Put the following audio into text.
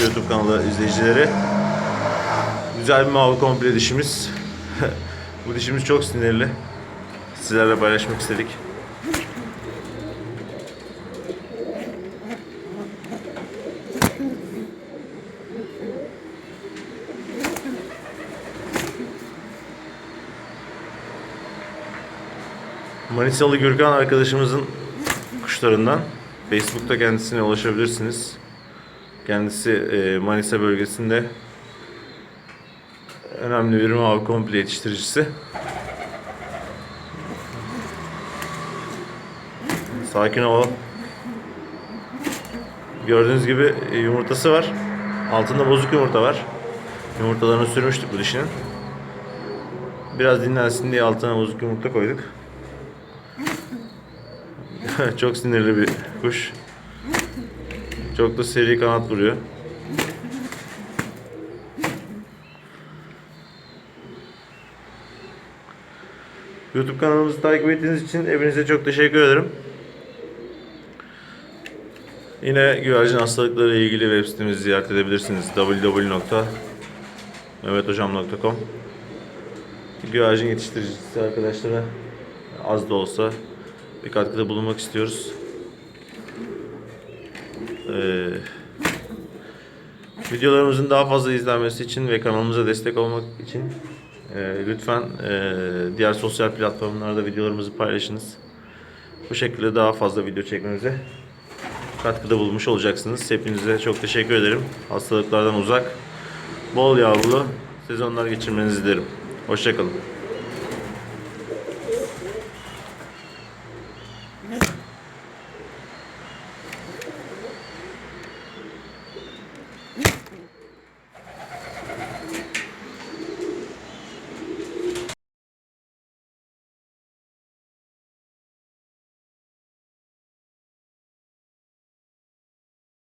YouTube kanalı izleyicileri. Güzel bir mavi komple dişimiz. Bu dişimiz çok sinirli. Sizlerle paylaşmak istedik. Manisalı Gürkan arkadaşımızın kuşlarından Facebook'ta kendisine ulaşabilirsiniz. Kendisi e, Manisa bölgesinde önemli bir mavi komple yetiştiricisi. Sakin ol. Gördüğünüz gibi e, yumurtası var. Altında bozuk yumurta var. Yumurtalarını sürmüştük bu dişinin. Biraz dinlensin diye altına bozuk yumurta koyduk. Çok sinirli bir kuş. Çok da seri kanat vuruyor. YouTube kanalımızı takip ettiğiniz için hepinize çok teşekkür ederim. Yine güvercin hastalıkları ile ilgili web sitemizi ziyaret edebilirsiniz. www.mehmethocam.com Güvercin yetiştiricisi arkadaşlara az da olsa bir katkıda bulunmak istiyoruz. Ee, videolarımızın daha fazla izlenmesi için ve kanalımıza destek olmak için e, lütfen e, diğer sosyal platformlarda videolarımızı paylaşınız. Bu şekilde daha fazla video çekmemize katkıda bulmuş olacaksınız. Hepinize çok teşekkür ederim. Hastalıklardan uzak, bol yavrulu sezonlar geçirmenizi dilerim. Hoşçakalın.